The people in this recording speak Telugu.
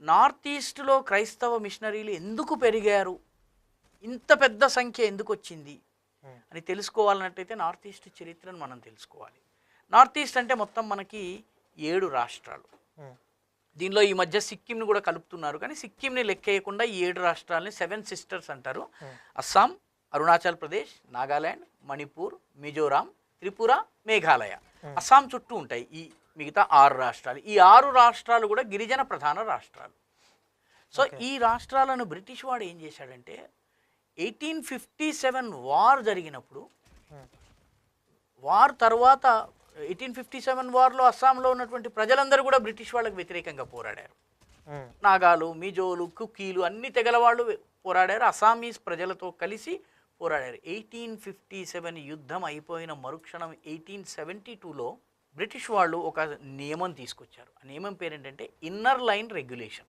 నార్త్ ఈస్ట్లో క్రైస్తవ మిషనరీలు ఎందుకు పెరిగారు? ఇంత పెద్ద సంఖ్య ఎందుకు వచ్చింది. అని తెలుసుకోవాలన్నట్టయితే నార్త్ ఈస్ట్ చరిత్రను మనం తెలుసుకోవాలి. నార్త్ ఈస్ట్ అంటే మొత్తం మనకి ఏడు రాష్ట్రాలు. దీనిలో ఈ మధ్య సిక్కింని కూడా కలుపుతున్నారు. కానీ సిక్కింని లెక్కేయకుండా ఈ ఏడు రాష్ట్రాలని సెవెన్ సిస్టర్స్ అంటారు. అస్సాం అరుణాచల్ ప్రదేశ్ నాగాల్యాండ్ మణిపూర్ మిజోరాం త్రిపుర మేఘాలయ. అస్సాం చుట్టూ ఉంటాయి ఈ మిగతా ఆరు రాష్ట్రాలు. ఈ ఆరు రాష్ట్రాలు కూడా గిరిజన ప్రధాన రాష్ట్రాలు. సో ఈ రాష్ట్రాలను బ్రిటిష్ వాడు ఏం చేశాడంటే ఎయిటీన్ ఫిఫ్టీ సెవెన్ వార్ జరిగినప్పుడు. వార్ తర్వాత ఎయిటీన్ ఫిఫ్టీ సెవెన్ వార్లో అస్సాంలో ఉన్నటువంటి ప్రజలందరూ కూడా బ్రిటిష్ వాళ్ళకి వ్యతిరేకంగా పోరాడారు. నాగాలు మిజోలు కుకీలు అన్ని తెగల వాళ్ళు పోరాడారు. అస్సామీస్ ప్రజలతో కలిసి పోరాడారు. ఎయిటీన్ ఫిఫ్టీ సెవెన్ యుద్ధం అయిపోయిన మరుక్షణం ఎయిటీన్ సెవెంటీ టూలో బ్రిటిష్ వాళ్ళు ఒక నియమం తీసుకొచ్చారు. ఆ నియమం పేరేంటంటే ఇన్నర్ లైన్ రెగ్యులేషన్.